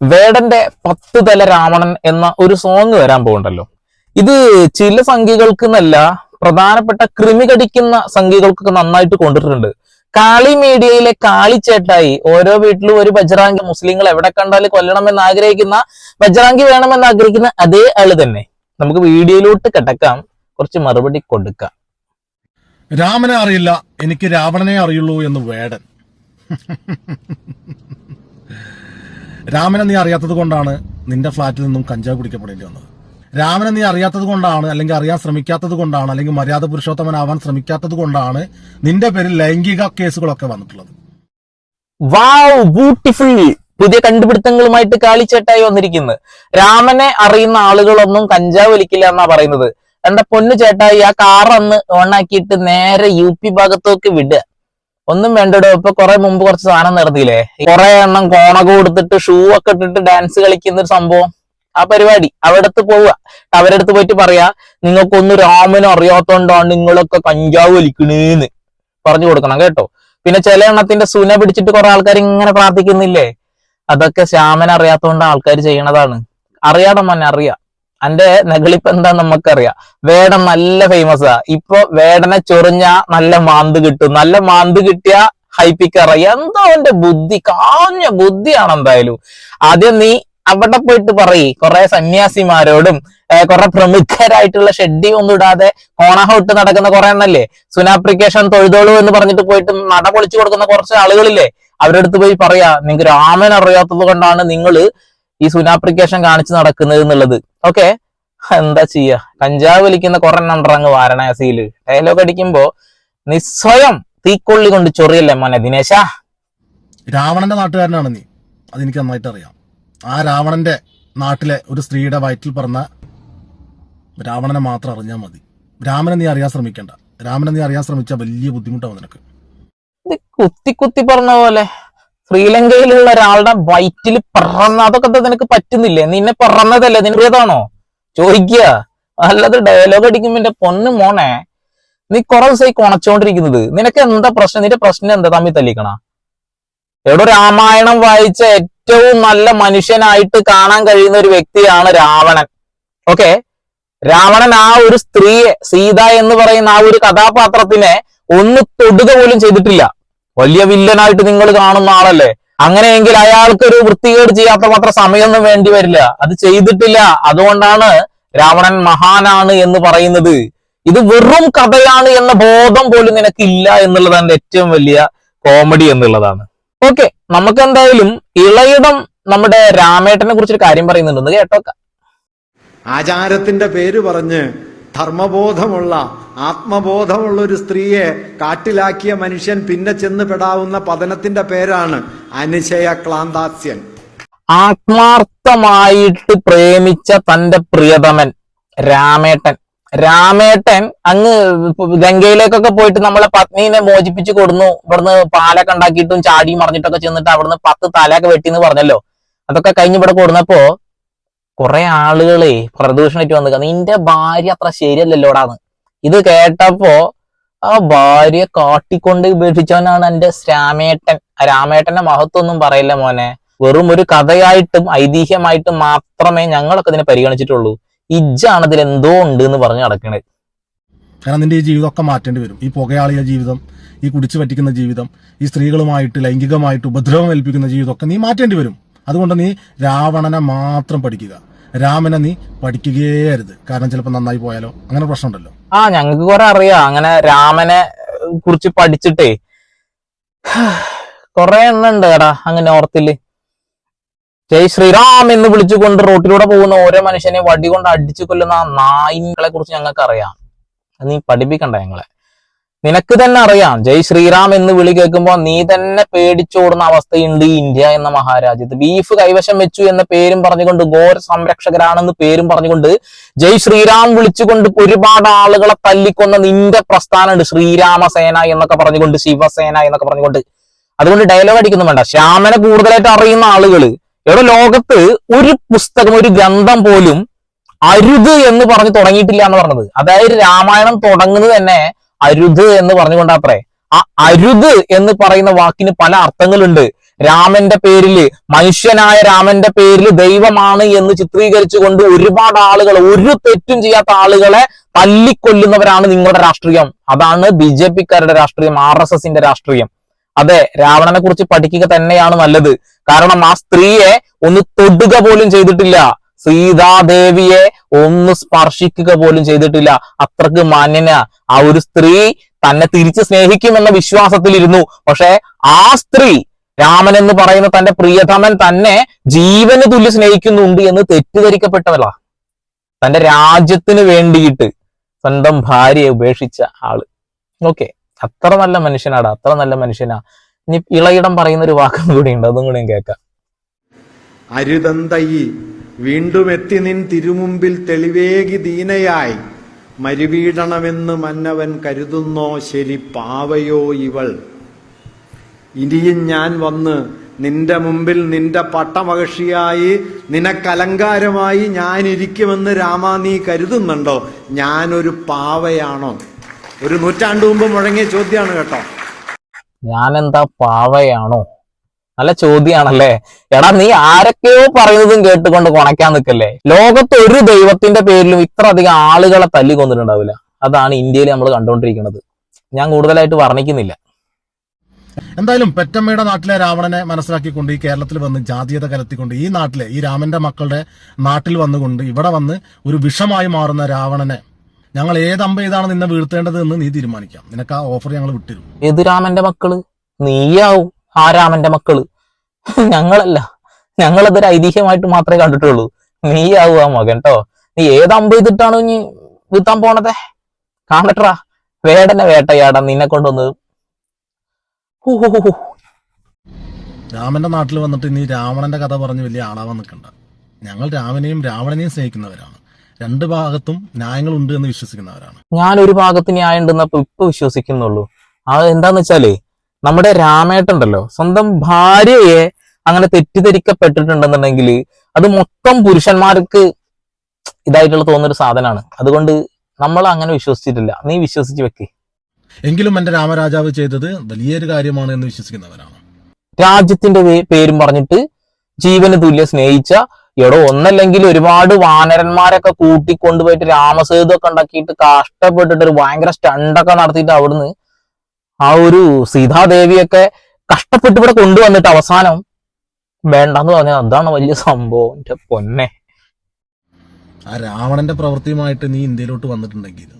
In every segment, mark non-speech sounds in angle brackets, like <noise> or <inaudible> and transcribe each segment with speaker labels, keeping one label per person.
Speaker 1: വേടന്റെ പത്ത് തല രാവണൻ എന്ന ഒരു സോങ് വരാൻ പോകുന്നുണ്ടല്ലോ ഇത് ചില സംഖ്യകൾക്ക് എന്നല്ല പ്രധാനപ്പെട്ട കൃമി കടിക്കുന്ന സംഖ്യകൾക്കൊക്കെ നന്നായിട്ട് കൊണ്ടിട്ടുണ്ട്. കാളി മീഡിയയിലെ കാളിച്ചേട്ടായി ഓരോ വീട്ടിലും ഒരു ബജറാങ്കി മുസ്ലിങ്ങൾ എവിടെ കണ്ടാലും കൊല്ലണമെന്ന് ആഗ്രഹിക്കുന്ന ബജറാങ്കി വേണമെന്ന് ആഗ്രഹിക്കുന്ന അതേ ആൾ തന്നെ. നമുക്ക് വീഡിയോയിലോട്ട് കിടക്കാം. കുറച്ച് മറുപടി കൊടുക്കാം.
Speaker 2: രാമനെ അറിയില്ല എനിക്ക് രാവണനെ അറിയുള്ളൂ എന്ന് വേടൻ. രാമനെ നീ അറിയാത്തത് കൊണ്ടാണ് നിന്റെ ഫ്ളാറ്റിൽ നിന്നും കഞ്ചാവ് കുടിക്കപ്പെടേണ്ടി വന്നത്. രാമനെ നീ അറിയാത്തത് കൊണ്ടാണ് അല്ലെങ്കിൽ അറിയാൻ ശ്രമിക്കാത്തത് കൊണ്ടാണ് അല്ലെങ്കിൽ മര്യാദ പുരുഷോത്തമനാവാൻ ശ്രമിക്കാത്തത് കൊണ്ടാണ് നിന്റെ പേരിൽ ലൈംഗിക കേസുകളൊക്കെ വന്നിട്ടുള്ളത്.
Speaker 1: വാവ് ബ്യൂട്ടിഫുൾ പുതിയ കണ്ടുപിടുത്തങ്ങളുമായിട്ട് കാളിച്ചേട്ടായി വന്നിരിക്കുന്നത് രാമനെ അറിയുന്ന ആളുകളൊന്നും കഞ്ചാവ് വലിക്കില്ല എന്നാ പറയുന്നത്. എന്റെ പൊന്നു ചേട്ടായി ആ കാർ അന്ന് ഓണാക്കിയിട്ട് നേരെ യു പി ഭാഗത്തേക്ക് വിടുക. ഒന്നും വേണ്ടടോ ഇപ്പൊ കുറെ മുമ്പ് കുറച്ച് സാധനം നിർത്തിയില്ലേ? കുറെ എണ്ണം കോണക കൊടുത്തിട്ട് ഷൂ ഒക്കെ ഇട്ടിട്ട് ഡാൻസ് കളിക്കുന്ന ഒരു സംഭവം. ആ പരിപാടി. അവിടത്ത് പോവുക. അവരടുത്ത് പോയിട്ട് പറയാ നിങ്ങൾക്കൊന്നും രാമനും അറിയാത്തോണ്ടാണ് നിങ്ങളൊക്കെ കഞ്ചാവ് വലിക്കണേന്ന്. പറഞ്ഞു കൊടുക്കണം കേട്ടോ. പിന്നെ ചില എണ്ണത്തിന്റെ സുന പിടിച്ചിട്ട് കുറെ ആൾക്കാർ ഇങ്ങനെ പ്രാർത്ഥിക്കുന്നില്ലേ? അതൊക്കെ ശ്യാമൻ അറിയാത്തോണ്ട് ആൾക്കാർ ചെയ്യണതാണ്. അറിയാടം മോനെ അറിയാം. അന്റെ നെകളിപ്പ് എന്താ നമുക്കറിയാം വേടൻ നല്ല ഫേമസ് ആ. ഇപ്പൊ വേടനെ ചൊറിഞ്ഞ നല്ല മാന്ത് കിട്ടും. നല്ല മാന്ത് കിട്ടിയ ഹൈപ്പിക്കറ എന്താ അവന്റെ ബുദ്ധി കാഞ്ഞ ബുദ്ധിയാണ് എന്തായാലും. ആദ്യം നീ അവിടെ പോയിട്ട് പറയ്. കുറെ സന്യാസിമാരോടും കുറെ പ്രമുഖരായിട്ടുള്ള ഷെഡി ഒന്നും ഇടാതെ ഓണാഹം ഇട്ട് നടക്കുന്ന കുറെ എണ്ണല്ലേ? സുനാപ്ലിക്കേഷൻ തൊഴുതോളൂ എന്ന് പറഞ്ഞിട്ട് പോയിട്ട് നട പൊളിച്ചു കൊടുക്കുന്ന കുറച്ച് ആളുകളില്ലേ? അവരുടെ പോയി പറയാ നിങ്ങൾക്ക് രാമൻ അറിയാത്തത് കൊണ്ടാണ് നിങ്ങൾ ഈ സുനാപ്ലിക്കേഷൻ കാണിച്ചു നടക്കുന്നത് എന്നുള്ളത്. ഓക്കെ എന്താ ചെയ്യാ? കഞ്ചാവ് വലിക്കുന്ന കുറെ നണ്ടറങ്ങ് വാരണാസിയിൽ ഡയലോഗ് അടിക്കുമ്പോ നിസ്വയം തീക്കൊള്ളി കൊണ്ട് ചൊറിയല്ലേ മോനെ ദിനേശ?
Speaker 2: രാവണന്റെ നാട്ടുകാരനാണ് നീ. അതെനിക്ക് നന്നായിട്ട് അറിയാം. ആ രാവണന്റെ നാട്ടിലെ ഒരു സ്ത്രീയുടെ വയറ്റിൽ പറഞ്ഞ രാവണനെ മാത്രം അറിഞ്ഞാൽ മതി. രാമനെ നീ അറിയാൻ ശ്രമിക്കണ്ട. രാമനെ നീ അറിയാൻ ശ്രമിച്ചാൽ വലിയ ബുദ്ധിമുട്ടാവും നിനക്ക്.
Speaker 1: കുത്തി കുത്തി പറഞ്ഞ പോലെ ശ്രീലങ്കയിലുള്ള ഒരാളുടെ വയറ്റിൽ പറന്ന അതൊക്കെ നിനക്ക് പറ്റുന്നില്ലേ? നിന്നെ പറന്നതല്ലേ? നിന്റേതാണോ ചോദിക്കുക. അല്ലാതെ ഡയലോഗ് അടിക്കുമ്പോ എന്റെ പൊന്ന് മോണെ നീ കുറെ ദിവസമായി കൊണച്ചോണ്ടിരിക്കുന്നത്. നിനക്ക് എന്താ പ്രശ്നം? നിന്റെ പ്രശ്നം എന്താ തമ്മിൽ തല്ലിക്കണ? എവിടെ രാമായണം വായിച്ച ഏറ്റവും നല്ല മനുഷ്യനായിട്ട് കാണാൻ കഴിയുന്ന ഒരു വ്യക്തിയാണ് രാവണൻ. ഓക്കെ? രാവണൻ ആ ഒരു സ്ത്രീയെ സീത എന്ന് പറയുന്ന ആ ഒരു കഥാപാത്രത്തിനെ ഒന്ന് തൊടുക പോലും ചെയ്തിട്ടില്ല. വലിയ വില്ലനായിട്ട് നിങ്ങൾ കാണുന്ന ആളല്ലേ? അങ്ങനെയെങ്കിൽ അയാൾക്ക് ഒരു വൃത്തികേട് ചെയ്യാത്ത മാത്രം സമയമൊന്നും വേണ്ടി വരില്ല. അത് ചെയ്തിട്ടില്ല. അതുകൊണ്ടാണ് രാവണൻ മഹാനാണ് എന്ന് പറയുന്നത്. ഇത് വെറും കഥയാണ് എന്ന ബോധം പോലും നിനക്കില്ല എന്നുള്ളതാണ് ഏറ്റവും വലിയ കോമഡി എന്നുള്ളതാണ്. ഓക്കെ നമുക്ക് എന്തായാലും ഇളയിടം നമ്മുടെ രാമേട്ടനെ കുറിച്ചൊരു കാര്യം പറയുന്നുണ്ടെന്ന് കേട്ടോ
Speaker 3: ആചാരത്തിന്റെ പേര് പറഞ്ഞ് ധർമ്മബോധമുള്ള ആത്മബോധമുള്ള ഒരു സ്ത്രീയെ കാട്ടിലാക്കിയ മനുഷ്യൻ പിന്നെ ചെന്ന് പെടാവുന്ന പതനത്തിന്റെ പേരാണ് അനുശയ ക്ലാന്താസ്യൻ
Speaker 1: ആത്മാർത്ഥമായിട്ട് പ്രേമിച്ച തന്റെ പ്രിയതമൻ രാമേട്ടൻ. രാമേട്ടൻ അങ്ങ് ഗംഗയിലേക്കൊക്കെ പോയിട്ട് നമ്മളെ പത്നീനെ മോചിപ്പിച്ചു കൊടുന്നു. ഇവിടുന്ന് പാലൊക്കെ ഉണ്ടാക്കിയിട്ടും ചാടിയും മറിഞ്ഞിട്ടൊക്കെ ചെന്നിട്ട് അവിടുന്ന് പത്ത് തലയൊക്കെ വെട്ടിന്ന് പറഞ്ഞല്ലോ. അതൊക്കെ കഴിഞ്ഞ് ഇവിടെ കൊടുന്നപ്പോ കുറെ ആളുകളെ പ്രദൂഷണമായിട്ട് വന്നു നിന്റെ ഭാര്യ അത്ര ശരിയല്ലല്ലോടാന്ന്. ഇത് കേട്ടപ്പോ ആ ഭാര്യ കാട്ടിക്കൊണ്ട് ഉപേക്ഷിച്ചവനാണ് എന്റെ രാമേട്ടൻ രാമേട്ടന്റെ മഹത്വം ഒന്നും പറയില്ല മോനെ. വെറും ഒരു കഥയായിട്ടും ഐതിഹ്യമായിട്ടും മാത്രമേ ഞങ്ങളൊക്കെ ഇതിനെ പരിഗണിച്ചിട്ടുള്ളൂ. ഇജ്ജാണ് ഇതിൽ എന്തോ ഉണ്ട് എന്ന് പറഞ്ഞു നടക്കണേ.
Speaker 2: കാരണം നിന്റെ ഈ ജീവിതമൊക്കെ മാറ്റേണ്ടി വരും. ഈ പുകയാളിയ ജീവിതം ഈ കുടിച്ചു പറ്റിക്കുന്ന ജീവിതം ഈ സ്ത്രീകളുമായിട്ട് ലൈംഗികമായിട്ട് ഉപദ്രവം ഏൽപ്പിക്കുന്ന ജീവിതമൊക്കെ നീ മാറ്റേണ്ടി വരും. അതുകൊണ്ട് നീ രാവണനെ മാത്രം പഠിക്കുക. രാമനെ നീ പഠിക്കുകയേ അരുത് കാരണം ചിലപ്പോ നന്നായി പോയാലോ? അങ്ങനെ പ്രശ്നമുണ്ടല്ലോ.
Speaker 1: ആ ഞങ്ങൾക്ക് കുറെ അറിയാം. അങ്ങനെ രാമനെ കുറിച്ച് പഠിച്ചിട്ടേ. കുറെ എണ്ണുണ്ട് എടാ അങ്ങനെ ഓർത്തിൽ ജയ് ശ്രീറാം എന്ന് വിളിച്ചുകൊണ്ട് റോട്ടിലൂടെ പോകുന്ന ഓരോ മനുഷ്യനെ വടി കൊണ്ട് അടിച്ചു കൊല്ലുന്ന നായികളെ കുറിച്ച് ഞങ്ങൾക്ക് അറിയാം നീ പഠിപ്പിക്കണ്ട ഞങ്ങളെ. നിനക്ക് തന്നെ അറിയാം. ജയ് ശ്രീറാം എന്ന് വിളി കേൾക്കുമ്പോൾ നീ തന്നെ പേടിച്ചോടുന്ന അവസ്ഥയുണ്ട് ഇന്ത്യ എന്ന മഹാരാജ്യത്ത്. ബീഫ് കൈവശം വെച്ചു എന്ന പേരും പറഞ്ഞുകൊണ്ട് ഘോര സംരക്ഷകരാണെന്ന് പേരും പറഞ്ഞുകൊണ്ട് ജയ് ശ്രീറാം വിളിച്ചുകൊണ്ട് ഒരുപാട് ആളുകളെ തല്ലിക്കൊന്ന നിന്റെ പ്രസ്ഥാനമുണ്ട്. ശ്രീരാമസേന എന്നൊക്കെ പറഞ്ഞുകൊണ്ട് ശിവസേന എന്നൊക്കെ പറഞ്ഞുകൊണ്ട്. അതുകൊണ്ട് ഡയലോഗ് അടിക്കുന്നു വേണ്ട. ശ്യാമനെ കൂടുതലായിട്ട് അറിയുന്ന ആളുകൾ ഇവിടെ ലോകത്ത് ഒരു പുസ്തകം ഒരു ഗ്രന്ഥം പോലും അരുത് എന്ന് പറഞ്ഞു തുടങ്ങിയിട്ടില്ല എന്ന് പറഞ്ഞത്. അതായത് രാമായണം തുടങ്ങുന്നത് തന്നെ അരുത് എന്ന് പറഞ്ഞുകൊണ്ടാത്രേ ആ അരുത് എന്ന് പറയുന്ന വാക്കിന് പല അർത്ഥങ്ങളുണ്ട്. രാമന്റെ പേരിൽ മനുഷ്യനായ രാമന്റെ പേരിൽ ദൈവമാണ് എന്ന് ചിത്രീകരിച്ചുകൊണ്ട് ഒരുപാട് ആളുകൾ ഒരു തെറ്റും ചെയ്യാത്ത ആളുകളെ തല്ലിക്കൊല്ലുന്നവരാണ് നിങ്ങളുടെ രാഷ്ട്രീയം. അതാണ് ബി ജെ പിക്കാരുടെ രാഷ്ട്രീയം ആർ എസ് എസിന്റെ രാഷ്ട്രീയം. അതെ രാവണനെ കുറിച്ച് പഠിക്കുക തന്നെയാണ് നല്ലത്. കാരണം ആ സ്ത്രീയെ ഒന്ന് തൊടുക പോലും ചെയ്തിട്ടില്ല. സീതാദേവിയെ ഒന്ന് സ്പർശിക്കുക പോലും ചെയ്തിട്ടില്ല. അത്രയ്ക്ക് മാന്യന. ആ ഒരു സ്ത്രീ തന്നെ തിരിച്ച് സ്നേഹിക്കുമെന്ന വിശ്വാസത്തിലിരുന്നു. പക്ഷെ ആ സ്ത്രീ രാമൻ എന്ന് പറയുന്ന തന്റെ പ്രിയതമൻ തന്നെ ജീവന് തുല്യ സ്നേഹിക്കുന്നുണ്ട് എന്ന് തെറ്റിദ്ധരിക്കപ്പെട്ടതല്ല തന്റെ രാജ്യത്തിന് വേണ്ടിയിട്ട് സ്വന്തം ഭാര്യയെ ഉപേക്ഷിച്ച ആൾ. ഓക്കെ. അത്ര നല്ല മനുഷ്യനാടാ. അത്ര നല്ല മനുഷ്യനാ. ഇനി ഇളയിടം പറയുന്ന ഒരു വാക്കും കൂടി ഉണ്ട്. അതും കൂടി കേൾക്കാം.
Speaker 3: അരുതന്തയി വീണ്ടും എത്തി നിൻ തിരുമുമ്പിൽ തെളിവേകി ദീനയായി. മരുവീടണമെന്ന് മന്നവൻ കരുതുന്നോ ശരി പാവയോ ഇവൾ. ഇനിയും ഞാൻ വന്ന് നിന്റെ മുമ്പിൽ നിന്റെ പട്ടമഹർഷിയായി നിനക്കലങ്കാരമായി ഞാനിരിക്കുമെന്ന് രാമ നീ കരുതുന്നുണ്ടോ? ഞാനൊരു പാവയാണോ? ഒരു നൂറ്റാണ്ട് മുമ്പ് മുഴങ്ങിയ ചോദ്യമാണ് കേട്ടോ.
Speaker 1: ഞാനെന്താ പാവയാണോ? നല്ല ചോദ്യമാണല്ലേ എടാ നീ ആരൊക്കെയോ പറയുന്നതും കേട്ടുകൊണ്ട് കൊണക്കാൻ നിൽക്കല്ലേ? ലോകത്ത് ഒരു ദൈവത്തിന്റെ പേരിലും ഇത്ര അധികം ആളുകളെ തല്ലി കൊന്നിട്ടുണ്ടാവില്ല അതാണ് ഇന്ത്യയിൽ നമ്മൾ കണ്ടുകൊണ്ടിരിക്കുന്നത്. ഞാൻ കൂടുതലായിട്ട് വർണിക്കുന്നില്ല.
Speaker 2: എന്തായാലും പെറ്റമ്മയുടെ നാട്ടിലെ രാവണനെ മനസ്സിലാക്കിക്കൊണ്ട് ഈ കേരളത്തിൽ വന്ന് ജാതീയത കലർത്തിക്കൊണ്ട് ഈ നാട്ടിലെ ഈ രാമന്റെ മക്കളുടെ നാട്ടിൽ വന്നുകൊണ്ട് ഇവിടെ വന്ന് ഒരു വിഷമായി മാറുന്ന രാവണനെ ഞങ്ങൾ ഏത് അമ്പ ഏതാണ് നിന്നെ വീഴ്ത്തേണ്ടത് എന്ന് നീ തീരുമാനിക്കാം. നിനക്ക് ആ ഓഫർ ഞങ്ങൾ വിട്ടിരും.
Speaker 1: ഏത് രാമന്റെ മക്കൾ? നീയാവും. ആ രാമന്റെ മക്കൾ? ഞങ്ങളല്ല. ഞങ്ങളതൊരു ഐതിഹ്യമായിട്ട് മാത്രമേ കണ്ടിട്ടുള്ളൂ. നീ ആ മകൻ കേട്ടോ നീ ഏത് അമ്പെയ്തിട്ടാണ് ഇനി വിത്താൻ പോണതേ? കാണട്ടറാ വേടനെ വേട്ടയാടാ നിന്നെ ഹൂ.
Speaker 2: രാമന്റെ നാട്ടിൽ വന്നിട്ട് നീ രാവണന്റെ കഥ പറഞ്ഞ് വലിയ ആളാവാൻ നിൽക്കണ്ട. ഞങ്ങൾ രാമനെയും രാവണനെയും സ്നേഹിക്കുന്നവരാണ്. രണ്ട് ഭാഗത്തും ന്യായങ്ങളുണ്ട് എന്ന് വിശ്വസിക്കുന്നവരാണ്.
Speaker 1: ഞാൻ ഒരു ഭാഗത്ത് ന്യായം ഉണ്ടെന്ന് ഇപ്പൊ ഇപ്പൊ വിശ്വസിക്കുന്നുള്ളൂ. അത് എന്താന്ന് വെച്ചാലേ നമ്മുടെ രാമേട്ടുണ്ടല്ലോ സ്വന്തം ഭാര്യയെ അങ്ങനെ തെറ്റിദ്ധരിക്കപ്പെട്ടിട്ടുണ്ടെന്നുണ്ടെങ്കിൽ അത് മൊത്തം പുരുഷന്മാർക്ക് ഇതായിട്ടുള്ള തോന്നുന്നൊരു സാധനമാണ്. അതുകൊണ്ട് നമ്മൾ അങ്ങനെ വിശ്വസിച്ചിട്ടില്ല. നീ വിശ്വസിച്ച് വെക്ക്.
Speaker 2: എങ്കിലും എന്റെ രാമരാജാവ് ചെയ്തത് വലിയൊരു കാര്യമാണ് എന്ന് വിശ്വസിക്കുന്നവരാണ്
Speaker 1: രാജ്യത്തിന്റെ പേരും പറഞ്ഞിട്ട് ജീവന് തുല്യ സ്നേഹിച്ച എടോ ഒന്നല്ലെങ്കിൽ ഒരുപാട് വാനരന്മാരൊക്കെ കൂട്ടിക്കൊണ്ടുപോയിട്ട് രാമസേതു ഒക്കെ ഉണ്ടാക്കിയിട്ട് കഷ്ടപ്പെട്ടിട്ട് ഒരു ഭയങ്കര സ്റ്റണ്ടൊക്കെ നടത്തിയിട്ട് അവിടുന്ന് ആ ഒരു സീതാദേവിയൊക്കെ കഷ്ടപ്പെട്ട് ഇവിടെ കൊണ്ടുവന്നിട്ട് അവസാനം വേണ്ടെന്ന് പറഞ്ഞ അതാണ് വലിയ സംഭവം. എന്റെ പൊന്നെ.
Speaker 2: ആ രാവണന്റെ പ്രവൃത്തിയുമായിട്ട് നീ ഇന്ത്യയിലോട്ട് വന്നിട്ടുണ്ടെങ്കിൽ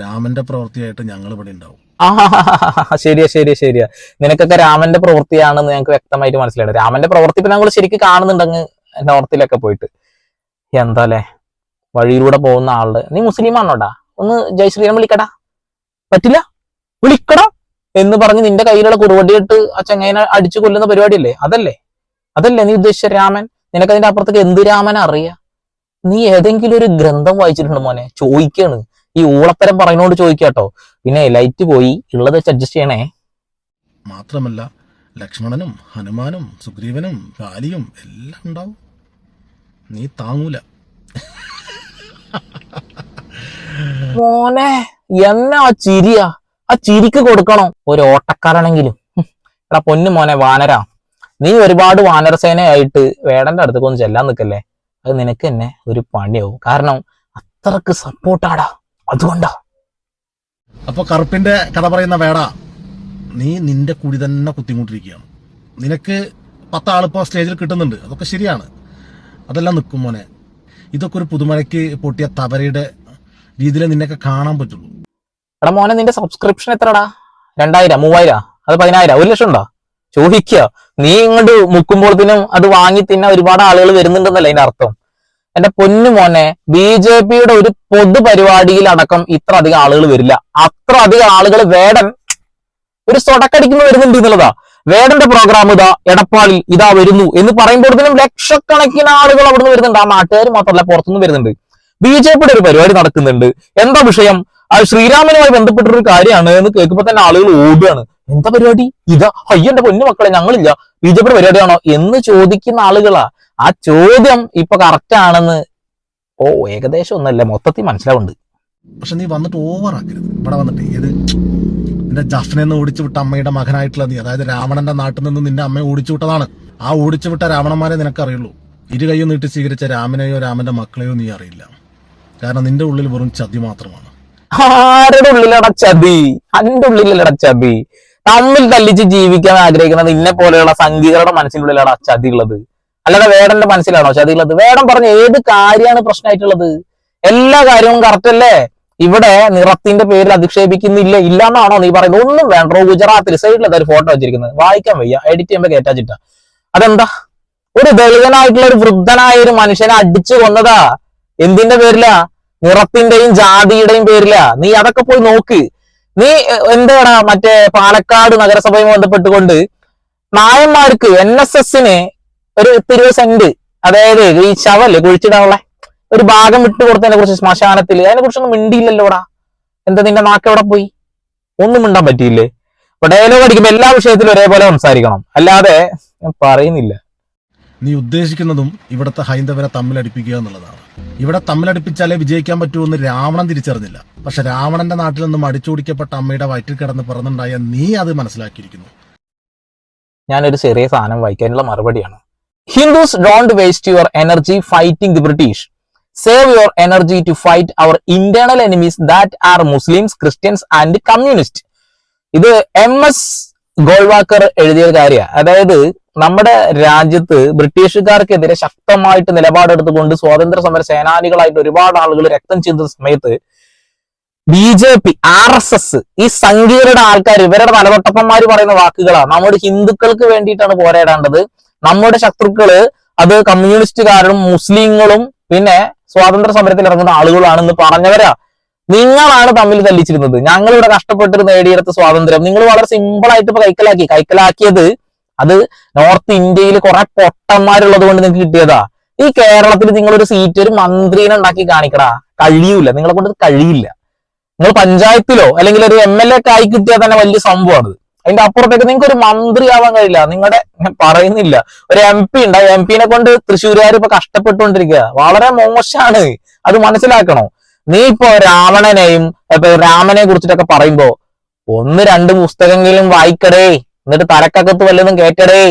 Speaker 2: രാമന്റെ പ്രവൃത്തിയായിട്ട് ഞങ്ങൾ ഇവിടെ ഉണ്ടാവും.
Speaker 1: ആ ശരിയാ ശരിയാ ശരിയാ. നിനക്കൊക്കെ രാമന്റെ പ്രവൃത്തിയാണെന്ന് ഞങ്ങൾക്ക് വ്യക്തമായിട്ട് മനസ്സിലായിട്ട് രാമന്റെ പ്രവൃത്തി ഇപ്പൊ ഞങ്ങൾ ശരിക്കും കാണുന്നുണ്ടെങ്കിൽ നോർത്തിലൊക്കെ പോയിട്ട്. എന്താല്ലേ വഴിയിലൂടെ പോകുന്ന ആളുടെ നീ മുസ്ലിം ആണോടാ? ഒന്ന് ജയ് ശ്രീറാം വിളിക്കടാ. പറ്റില്ല? വിളിക്കടാ. എന്ന് പറഞ്ഞ് നിന്റെ കയ്യിലുള്ള കുറുവടിയിട്ട് ആ ചെങ്ങൈനെ അടിച്ചു കൊല്ലുന്ന പരിപാടിയല്ലേ? അതല്ലേ? അതല്ലേ നീ ഉദ്ദേശിച്ച രാമൻ? നിനക്ക് അതിന്റെ അപ്പുറത്തേക്ക് എന്ത് രാമൻ അറിയാ? നീ ഏതെങ്കിലും ഒരു ഗ്രന്ഥം വായിച്ചിട്ടുണ്ട് മോനെ? ചോദിക്കാണ്. ഈ ഊളത്തരം പറയുന്നോണ്ട് ചോദിക്കാട്ടോ പിന്നെ ലൈറ്റ് പോയി. ഉള്ളത് വെച്ച് അഡ്ജസ്റ്റ് ചെയ്യണേ.
Speaker 2: മാത്രമല്ല ലക്ഷ്മണനും ഹനുമാനും സുഗ്രീവനും കാലിയും എല്ലാം ഉണ്ടാവും. നീ താങ്ങൂല.
Speaker 1: മോനെ എന്നാ ചിരിയാ? ആ ചിരിക്ക് കൊടുക്കണം. ഒരു ഓട്ടക്കാരാണെങ്കിലും. എടാ പൊന്നു മോനെ വാനരാ. നീ ഒരുപാട് വാനരസേനയായിട്ട് വേടന്റെ അടുത്തേക്ക് ഒന്ന് ചെല്ലാൻ നിൽക്കല്ലേ? അത് നിനക്ക് തന്നെ ഒരു പണിയാവും. കാരണം അത്രയ്ക്ക് സപ്പോർട്ടാടാ. അതുകൊണ്ടാ.
Speaker 2: അപ്പൊ കറുപ്പിന്റെ കഥ പറയുന്ന വേട നീ നിന്റെ കുടി തന്നെ കുത്തിമുട്ടിരിക്കുകയാണ്. നിനക്ക് പത്താളിപ്പോ സ്റ്റേജിൽ കിട്ടുന്നുണ്ട്. അതൊക്കെ ശരിയാണ്. അതെല്ലാം നിൽക്കും മോനെ. ഇതൊക്കെ ഒരു പുതുമഴയ്ക്ക് പൊട്ടിയ തവരയുടെ രീതിയിൽ നിന്നൊക്കെ കാണാൻ പറ്റുള്ളൂ.
Speaker 1: എടാ മോനെ നിന്റെ സബ്സ്ക്രിപ്ഷൻ എത്രടാ? രണ്ടായിരം മൂവായിരം അത് പതിനായിരം ഒരു ലക്ഷം ഉണ്ടോ ചോദിക്കുക നീ ഇങ്ങോട്ട് മുക്കുമ്പോഴത്തേനും അത് വാങ്ങി തിന്ന ഒരുപാട് ആളുകൾ വരുന്നുണ്ടെന്നല്ല അതിന്റെ അർത്ഥം? എന്റെ പൊന്നു മോനെ ബി ജെ പിയുടെ ഒരു പൊതു പരിപാടിയിൽ അടക്കം ഇത്ര അധികം ആളുകൾ വരില്ല. അത്ര അധികം ആളുകൾ വേടൻ ഒരു സ്വടക്കടിക്കുമ്പോൾ വരുന്നുണ്ട് എന്നുള്ളതാ. വേടന്റെ പ്രോഗ്രാം ഇതാ എടപ്പാളിൽ ഇതാ വരുന്നു എന്ന് പറയുമ്പോഴത്തേനും ലക്ഷക്കണക്കിന് ആളുകൾ അവിടുന്ന് വരുന്നുണ്ട്. ആ നാട്ടുകാർ മാത്രമല്ല പുറത്തുനിന്ന് വരുന്നുണ്ട്. ബി ജെ പിയുടെ ഒരു പരിപാടി നടക്കുന്നുണ്ട്. എന്താ വിഷയം? ആ ശ്രീരാമനുമായി ബന്ധപ്പെട്ടൊരു കാര്യമാണ് എന്ന് കേൾക്കുമ്പോ തന്നെ ആളുകൾ ഓടുകയാണ്. എന്താ പരിപാടി? ഇതാ അയ്യന്റെ പൊന്നു മക്കളെ ഞങ്ങളില്ല. ബി ജെ പിയുടെ പരിപാടിയാണോ? എന്ന് ചോദിക്കുന്ന ആളുകളാ. ആ ചോദ്യം ഇപ്പൊ കറക്റ്റ് ആണെന്ന് ഓ ഏകദേശം ഒന്നല്ല? മൊത്തത്തിൽ മനസ്സിലാവുന്നുണ്ട്.
Speaker 2: പക്ഷെ നീ വന്നിട്ട് ഓവർ ആക്കരുത്. ഇവിടെ വന്നിട്ട് ഏത് നിന്റെ ജഫ്നെ നിന്ന് ഓടിച്ചു വിട്ട അമ്മയുടെ മകനായിട്ടുള്ള നീ അതായത് രാവണന്റെ നാട്ടിൽ നിന്ന് നിന്റെ അമ്മയെ ഓടിച്ചു വിട്ടതാണ്. ആ ഓടിച്ചു വിട്ട രാവണന്മാരെ നിനക്കറിയുള്ളൂ. ഇരു കൈയും നീട്ടി സ്വീകരിച്ച രാമനെയോ രാമന്റെ മക്കളെയോ നീ അറിയില്ല. കാരണം നിന്റെ ഉള്ളിൽ വെറും ചതി മാത്രമാണ്.
Speaker 1: ആരുടെ ഉള്ളിലട ചതി? അന്റെ ഉള്ളിലട ചതി. തമ്മിൽ തല്ലിച്ച് ജീവിക്കാൻ ആഗ്രഹിക്കുന്നത് നിന്നെ പോലെയുള്ള സംഗീതരുടെ മനസ്സിനുള്ളിലാണ് ചതി ഉള്ളത് അല്ലാതെ വേടന്റെ മനസ്സിലാണോ ചതി ഉള്ളത് വേടൻ പറഞ്ഞ ഏത് കാര്യമാണ് പ്രശ്നമായിട്ടുള്ളത് എല്ലാ കാര്യവും കറക്റ്റ് അല്ലേ? ഇവിടെ നിറത്തിന്റെ പേരിൽ അധിക്ഷേപിക്കുന്നില്ല ഇല്ലാന്നാണോ നീ പറയുന്നത്? ഒന്നും വേണ്ട. ഗുജറാത്തിൽ സൈഡിൽ ഒരു ഫോട്ടോ വെച്ചിരിക്കുന്നത്. വായിക്കാൻ വയ്യ. എഡിറ്റ് ചെയ്യുമ്പോൾ കേറ്റാച്ചിട്ട. അതെന്താ? ഒരു ദളിതനായിട്ടുള്ള ഒരു വൃദ്ധനായ ഒരു മനുഷ്യനെ അടിച്ചു കൊന്നതാ. എന്തിന്റെ പേരിലാ? നിറത്തിന്റെയും ജാതിയുടെയും പേരില. നീ അതൊക്കെ പോയി നോക്ക്. നീ എന്താടാ മറ്റേ പാലക്കാട് നഗരസഭയുമായി ബന്ധപ്പെട്ടുകൊണ്ട് നായന്മാർക്ക് എൻ എസ് എസിന് ഒരു തിരുവ സെന്റ് അതായത് ഈ ശവല്ലേ കുഴിച്ചിടാനുള്ള ഒരു ഭാഗം വിട്ടു കൊടുത്തതിനെ കുറിച്ച് ശ്മശാനത്തിൽ അതിനെ കുറിച്ചൊന്നും മിണ്ടിയില്ലല്ലോടാ. എന്താ നിന്റെ നാക്ക് എവിടെ പോയി? ഒന്നും മിണ്ടാൻ പറ്റിയില്ലേ? അപ്പൊ ഡയലോഗ് അടിക്കുമ്പോ എല്ലാ വിഷയത്തിലും ഒരേപോലെ സംസാരിക്കണം. അല്ലാതെ ഞാൻ പറയുന്നില്ല.
Speaker 2: നീ ഉദ്ദേശിക്കുന്നതും ഇവിടുത്തെ ഹൈന്ദവരെ തമ്മിലടിപ്പിക്കുക എന്നുള്ളതാണ്. ഇവിടെ തമ്മിലടിപ്പിച്ചാലേ വിജയിക്കാൻ പറ്റുമെന്ന് രാവണൻ തിരിച്ചറിഞ്ഞില്ല. പക്ഷെ രാവണന്റെ നാട്ടിൽ നിന്നും അടിച്ചോടിക്കപ്പെട്ട അമ്മയുടെ വയറ്റിൽ കിടന്ന് പിറന്നുണ്ടായ നീ അത് മനസ്സിലാക്കിയിരിക്കുന്നു.
Speaker 1: ഞാനൊരു ചെറിയ സാധനം വായിക്കാനുള്ള മറുപടിയാണ്. Hindus don't waste your energy fighting the British save your energy to fight our internal enemies that are Muslims Christians and communist ഇത് എം എസ് ഗോൾവാക്കർ എഴുതിയ കാര്യമാണ്. അതായത് നമ്മുടെ രാജ്യത്ത് ബ്രിട്ടീഷുകാർക്കെതിരെ ശക്തമായിട്ട് നിലപാടെടുത്തുകൊണ്ട് സ്വാതന്ത്ര്യ സമര സേനാനികളായിട്ട് ഒരുപാട് ആളുകൾ രക്തം ചെയ്ത സമയത്ത് B J P R S S ഈ സംഘീയരുടെ ആൾക്കാർ ഇവരുടെ തലതൊട്ടപ്പന്മാർ പറയുന്ന വാക്കുകളാണ് നമ്മുടെ ഹിന്ദുക്കൾക്ക് വേണ്ടിയിട്ടാണ് പോരാടേണ്ടത്. നമ്മുടെ ശത്രുക്കൾ അത് കമ്മ്യൂണിസ്റ്റുകാരും മുസ്ലിങ്ങളും പിന്നെ സ്വാതന്ത്ര്യ സമരത്തിൽ ഇറങ്ങുന്ന ആളുകളാണെന്ന് പറഞ്ഞവരാ. നിങ്ങളാണ് തമ്മിൽ തല്ലിച്ചിരുന്നത്. ഞങ്ങളിവിടെ കഷ്ടപ്പെട്ട് നേടിയെടുത്ത സ്വാതന്ത്ര്യം. നിങ്ങൾ വളരെ സിമ്പിൾ ആയിട്ട് ഇപ്പൊ കൈക്കലാക്കി. കൈക്കലാക്കിയത് അത് നോർത്ത് ഇന്ത്യയിൽ കുറെ പൊട്ടന്മാരുള്ളത് കൊണ്ട് നിങ്ങൾക്ക് കിട്ടിയതാ. ഈ കേരളത്തിൽ നിങ്ങൾ ഒരു സീറ്റ് ഒരു മന്ത്രിനെ ഉണ്ടാക്കി കാണിക്കടാ. കഴിയൂല. നിങ്ങളെ കൊണ്ട് കഴിയില്ല. നിങ്ങൾ പഞ്ചായത്തിലോ അല്ലെങ്കിൽ ഒരു എം എൽ എ ആയി കിട്ടിയാൽ തന്നെ വലിയ സംഭവമാണ് അതിന്റെ അപ്പുറത്തേക്ക് നിങ്ങൾക്ക് ഒരു മന്ത്രി ആവാൻ കഴിയില്ല. നിങ്ങളുടെ ഞാൻ പറയുന്നില്ല. ഒരു എം പി ഉണ്ട്. എം പിനെ കൊണ്ട് തൃശ്ശൂരുകാർ ഇപ്പൊ കഷ്ടപ്പെട്ടുകൊണ്ടിരിക്കുക വളരെ മോശമാണ് അത് മനസ്സിലാക്കണോ? നീ ഇപ്പോ രാവണനെയും രാമനെ കുറിച്ചിട്ടൊക്കെ പറയുമ്പോ ഒന്ന് രണ്ട് പുസ്തകങ്ങളും വായിക്കടേ. എന്നിട്ട് തരക്കകത്ത് വല്ലതും കേറ്റടേ.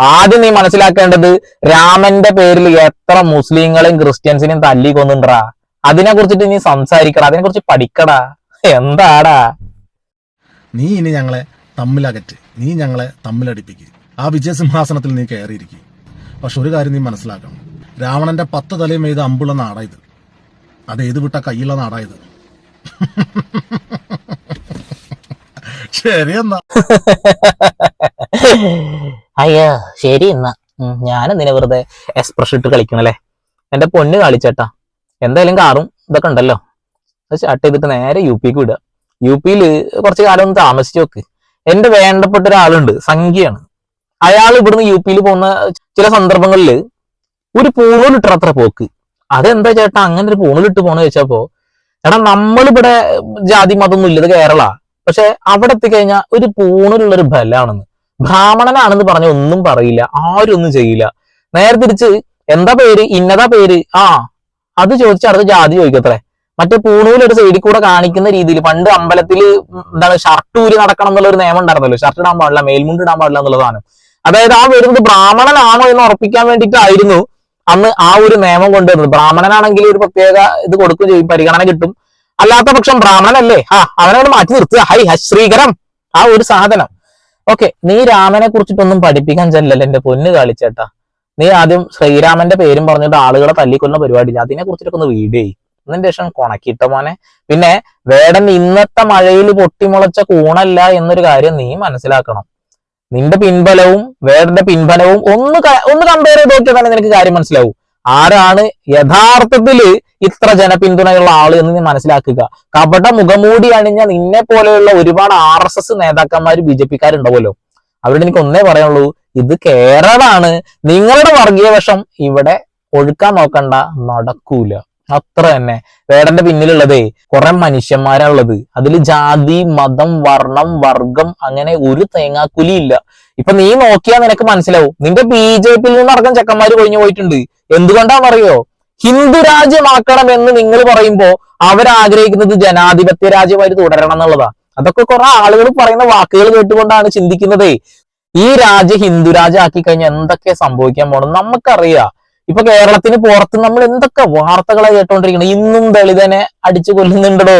Speaker 1: ആദ്യം നീ മനസ്സിലാക്കേണ്ടത് രാമന്റെ പേരിൽ എത്ര മുസ്ലിങ്ങളെയും ക്രിസ്ത്യൻസിനെയും തല്ലി കൊന്നുണ്ടാ അതിനെ കുറിച്ചിട്ട് നീ സംസാരിക്കടാ. അതിനെ കുറിച്ച് പഠിക്കടാ. എന്താടാ?
Speaker 2: നീ ഇനി ഞങ്ങളെ തമ്മിലകറ്റ്. നീ ഞങ്ങളെ തമ്മിലടിപ്പിക്കുക ആ വിജയസിംഹാസനത്തിൽ നീ കയറിയിരിക്കുക പക്ഷെ ഒരു കാര്യം നീ മനസ്സിലാക്കണം. രാവണന്റെ പത്ത് തലയും എഴുത അമ്പുള്ള നാടായത് അത് ഏത് വിട്ട കയ്യുള്ള നാടാ ഇത്? ശരി എന്നാ. <laughs>
Speaker 1: അയ്യോ ശരി എന്നാ. ഞാൻ നിന്നെ വെറുതെ എക്സ്പ്രഷൻ ഇട്ട് കളിക്കണല്ലേ? എന്റെ പൊന്ന് കളിച്ചേട്ടാ എന്തായാലും കാറും ഇതൊക്കെ ഉണ്ടല്ലോ. സ്റ്റാർട്ട് ചെയ്തിട്ട് നേരെ യു പിക്ക് വിടുക. യു പിയിൽ കുറച്ച് കാലം ഒന്ന് താമസിച്ചു നോക്ക്. എന്റെ വേണ്ടപ്പെട്ട ഒരാളുണ്ട് സംഖ്യയാണ്. അയാൾ ഇവിടുന്ന് യു പിയിൽ പോകുന്ന ചില സന്ദർഭങ്ങളിൽ ഒരു പൂണൂലിട്ടത്ര പോക്ക്. അതെന്താ ചേട്ടാ അങ്ങനെ ഒരു പൂണൂലിട്ട് പോണെന്ന് ചോദിച്ചപ്പോ എടാ നമ്മളിവിടെ ജാതി മതമൊന്നും ഇല്ലത് കേരള. പക്ഷെ അവിടെ എത്തിക്കഴിഞ്ഞാൽ ഒരു പൂണിലുള്ള ഒരു ബലാണെന്ന്. ബ്രാഹ്മണനാണെന്ന് പറഞ്ഞ ഒന്നും പറയില്ല ആരും ഒന്നും ചെയ്യില്ല. നേരെ തിരിച്ച് എന്താ പേര്? ഇന്നതാ പേര്? ആ അത് ചോദിച്ചാൽ അടുത്ത ജാതി ചോദിക്കത്രേ. മറ്റേ പൂണൂൽ ഒരു സൈഡിൽ കൂടെ കാണിക്കുന്ന രീതിയിൽ പണ്ട് അമ്പലത്തിൽ എന്താണ് ഷർട്ട് ഊരി നടക്കണം എന്നുള്ള ഒരു നിയമം ഉണ്ടായിരുന്നല്ലോ. ഷർട്ട് ഇടാൻ പാടില്ല മേൽമുണ്ട് ഇടാൻ പാടില്ല എന്നുള്ള സാധനം. അതായത് ആ വരുന്നത് ബ്രാഹ്മണനാണോ എന്ന് ഉറപ്പിക്കാൻ വേണ്ടിയിട്ടായിരുന്നു അന്ന് ആ ഒരു നിയമം കൊണ്ടുവരുന്നത്. ബ്രാഹ്മണനാണെങ്കിൽ ഒരു പ്രത്യേക ഇത് ചെയ്യും പരിഗണന കിട്ടും. അല്ലാത്ത പക്ഷം ബ്രാഹ്മണനല്ലേ? ആ അവനോട് മാറ്റി നിർത്തുക. ഹൈ ഹശ്രീകരം ആ ഒരു സാധനം. ഓക്കെ നീ രാമനെ കുറിച്ചിട്ടൊന്നും പഠിപ്പിക്കാൻ ചെല്ലല്ലോ എന്റെ പൊന്ന് കളിച്ചേട്ടാ. നീ ആദ്യം ശ്രീരാമന്റെ പേരും പറഞ്ഞിട്ട് ആളുകളെ തല്ലിക്കൊല്ലുന്ന പരിപാടിയില്ല. അതിനെ കുറിച്ചിട്ടൊക്കെ ഒന്ന് വീഡിയോ ചെയ്യും. അതിന്റെ ശേഷം കൊണക്കിട്ട മോനെ. പിന്നെ വേടൻ ഇന്നത്തെ മഴയിൽ പൊട്ടിമുളച്ച കൂണല്ല എന്നൊരു കാര്യം നീ മനസ്സിലാക്കണം. നിന്റെ പിൻബലവും വേടന്റെ പിൻബലവും ഒന്ന് ഒന്ന് കമ്പയർ ചെയ്ത് നോക്കിയാൽ തന്നെ നിനക്ക് കാര്യം മനസ്സിലാവും. ആരാണ് യഥാർത്ഥത്തിൽ ഇത്ര ജനപിന്തുണയുള്ള ആൾ എന്ന് നീ മനസ്സിലാക്കുക. കപട മുഖമൂടി അണിഞ്ഞ നിന്നെ പോലെയുള്ള ഒരുപാട് ആർ എസ് എസ് നേതാക്കന്മാര് ബി ജെ പിക്കാരുണ്ടാവുമല്ലോ. അവരോട് എനിക്ക് ഒന്നേ പറയാനുള്ളൂ ഇത് കേരളാണ് നിങ്ങളുടെ വർഗീയ വശം ഇവിടെ ഒഴുക്കാൻ നോക്കണ്ട നടക്കൂല. അത്ര തന്നെ. വേടന്റെ പിന്നിലുള്ളതേ കുറെ മനുഷ്യന്മാരാണുള്ളത്. അതിൽ ജാതി മതം വർണം വർഗം അങ്ങനെ ഒരു തേങ്ങാക്കുലി ഇല്ല ഇപ്പൊ നീ നോക്കിയാൽ നിനക്ക് മനസ്സിലാവും. നിന്റെ ബി ജെ പിയിൽ നിന്നടക്കം ചെക്കന്മാര് കൊഴിഞ്ഞു പോയിട്ടുണ്ട്. എന്തുകൊണ്ടാണെന്നറിയോ? ഹിന്ദു രാജ്യമാക്കണം എന്ന് നിങ്ങൾ പറയുമ്പോൾ അവരാഗ്രഹിക്കുന്നത് ജനാധിപത്യ രാജ്യമായിട്ട് തുടരണം എന്നുള്ളതാ. അതൊക്കെ കുറെ ആളുകൾ പറയുന്ന വാക്കുകൾ കേട്ടുകൊണ്ടാണ് ചിന്തിക്കുന്നത്. ഈ രാജ്യം ഹിന്ദു രാജ്യമാക്കി കഴിഞ്ഞാൽ എന്തൊക്കെ സംഭവിക്കാൻ പോകണം നമുക്കറിയാം. ഇപ്പൊ കേരളത്തിന് പുറത്ത് നമ്മൾ എന്തൊക്കെ വാർത്തകളെ കേട്ടോണ്ടിരിക്കണം? ഇന്നും ദളിതനെ അടിച്ചു കൊല്ലുന്നുണ്ടോ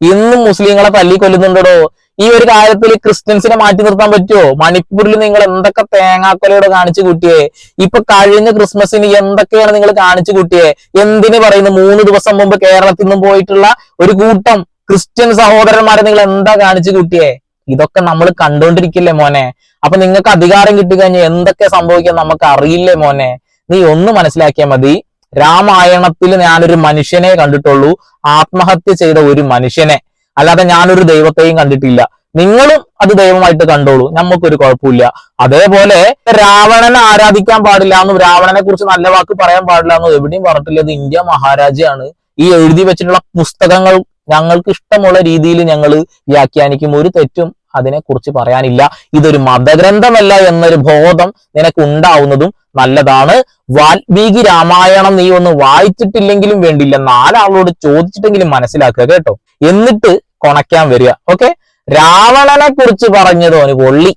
Speaker 1: ഇന്നും മുസ്ലിങ്ങളെ തല്ലി കൊല്ലുന്നുണ്ടോ ഈ ഒരു കാര്യത്തിൽ ക്രിസ്ത്യൻസിനെ മാറ്റി നിർത്താൻ പറ്റുമോ മണിപ്പൂരിൽ നിങ്ങൾ എന്തൊക്കെ തേങ്ങാക്കൊലയോടെ കാണിച്ചു കൂട്ടിയേ? ഇപ്പൊ കഴിഞ്ഞ ക്രിസ്മസിന് എന്തൊക്കെയാണ് നിങ്ങൾ കാണിച്ചു കൂട്ടിയേ? എന്തിന് പറയുന്നു? മൂന്ന് ദിവസം മുമ്പ് കേരളത്തിൽ നിന്നും പോയിട്ടുള്ള ഒരു കൂട്ടം ക്രിസ്ത്യൻ സഹോദരന്മാരെ നിങ്ങൾ എന്താ കാണിച്ചു കൂട്ടിയേ? ഇതൊക്കെ നമ്മൾ കണ്ടുകൊണ്ടിരിക്കില്ലേ മോനെ? അപ്പൊ നിങ്ങൾക്ക് അധികാരം കിട്ടിക്കഴിഞ്ഞാൽ എന്തൊക്കെ സംഭവിക്കാൻ നമുക്ക് അറിയില്ലേ മോനെ? നീ ഒന്ന് മനസ്സിലാക്കിയാൽ മതി. രാമായണത്തിൽ ഞാനൊരു മനുഷ്യനെ കണ്ടിട്ടുള്ളൂ. ആത്മഹത്യ ചെയ്ത ഒരു മനുഷ്യനെ. അല്ലാതെ ഞാനൊരു ദൈവത്തെയും കണ്ടിട്ടില്ല. നിങ്ങളും അത് ദൈവമായിട്ട് കണ്ടോളൂ. നമുക്കൊരു കുഴപ്പമില്ല. അതേപോലെ രാവണനെ ആരാധിക്കാൻ പാടില്ല എന്നും രാവണനെ കുറിച്ച് നല്ല വാക്ക് പറയാൻ പാടില്ല എന്നും എവിടെയും പറഞ്ഞിട്ടില്ല. ഇന്ത്യ മഹാരാജയാണ് ഈ എഴുതി വെച്ചിട്ടുള്ള പുസ്തകങ്ങൾ ഞങ്ങൾക്ക് ഇഷ്ടമുള്ള രീതിയിൽ ഞങ്ങൾ വ്യാഖ്യാനിക്കും. ഒരു തെറ്റും അതിനെക്കുറിച്ച് പറയാനില്ല. ഇതൊരു മതഗ്രന്ഥമല്ല എന്നൊരു ബോധം നിനക്ക് ഉണ്ടാവുന്നതും നല്ലതാണ്. വാൽമീകി രാമായണം നീ ഒന്ന് വായിച്ചിട്ടില്ലെങ്കിലും വേണ്ടില്ല. നാലാളോട് ചോദിച്ചിട്ടെങ്കിലും മനസ്സിലാക്കുക കേട്ടോ. എന്നിട്ട് കൊണയ്ക്കാൻ വരിക. ഓക്കെ രാവണനെ കുറിച്ച് പറഞ്ഞത് ഓന് പൊള്ളി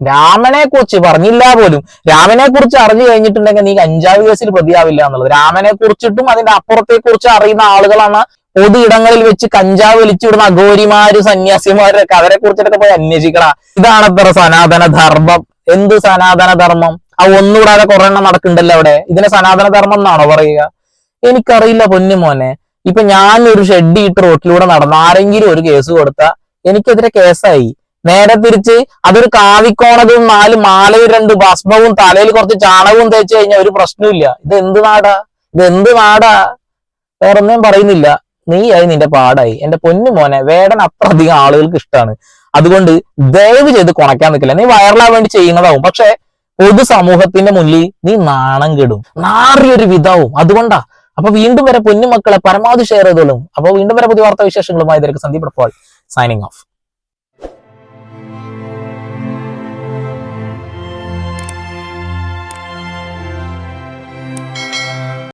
Speaker 1: രാമനെ കുറിച്ച് പറഞ്ഞില്ല പോലും. രാമനെ കുറിച്ച് അറിഞ്ഞു കഴിഞ്ഞിട്ടുണ്ടെങ്കിൽ നീ കഞ്ചാവ് കേസിൽ പ്രതിയാവില്ല എന്നുള്ളത്. രാമനെ കുറിച്ചിട്ടും അതിന്റെ അപ്പുറത്തെ കുറിച്ച് അറിയുന്ന ആളുകളാണ് പൊതു ഇടങ്ങളിൽ വെച്ച് കഞ്ചാവ് വലിച്ചുവിടുന്ന അഘോരിമാര് സന്യാസിമാരൊക്കെ. അവരെ കുറിച്ചിട്ടൊക്കെ പോയി അന്വേഷിക്കണ. ഇതാണത്ര സനാതന ധർമ്മം. എന്ത് സനാതന ധർമ്മം? ആ ഒന്നുകൂടാതെ കുറെ എണ്ണം നടക്കുന്നുണ്ടല്ലോ അവിടെ. ഇതിനെ സനാതന ധർമ്മം എന്നാണോ പറയുക? എനിക്കറിയില്ല പൊന്നു മോനെ ഇപ്പൊ ഞാൻ ഒരു ഷെഡ് ഇട്ട് റോട്ടിലൂടെ നടന്ന. ആരെങ്കിലും ഒരു കേസ് കൊടുത്ത എനിക്കെതിരെ കേസായി നേരെ തിരിച്ച് അതൊരു കാവിക്കോണതും നാല് മാലയും രണ്ട് ഭസ്മവും തലയിൽ കുറച്ച് ചാണകവും തേച്ച് കഴിഞ്ഞാൽ ഒരു പ്രശ്നമില്ല ഇത് എന്ത് നാടാ? ഇത് എന്ത് നാടാ? വേറൊന്നും പറയുന്നില്ല. നീ ആയി നിന്റെ പാടായി. എന്റെ പൊന്നു മോനെ വേടൻ അത്ര അധികം ആളുകൾക്ക് ഇഷ്ടമാണ് അതുകൊണ്ട് ദയവ് ചെയ്ത് കുണയ്ക്കാൻ നിൽക്കില്ല. നീ വൈറലാൻ വേണ്ടി ചെയ്യുന്നതാവും. പക്ഷെ പൊതുസമൂഹത്തിന്റെ മുന്നിൽ നീ നാണം കെടും. നാറിയൊരു വിധാവും. അതുകൊണ്ടാ അപ്പൊ വീണ്ടും വരെ പൊന്നുമക്കളെ പരമാവധി ഷെയർ ചെയ്തോളും. അപ്പൊ വീണ്ടും വരെ പുതിയ വാർത്താ വിശേഷങ്ങളുമായി ഇതൊക്കെ സന്ദീപ് സൈനിങ് ഓഫ്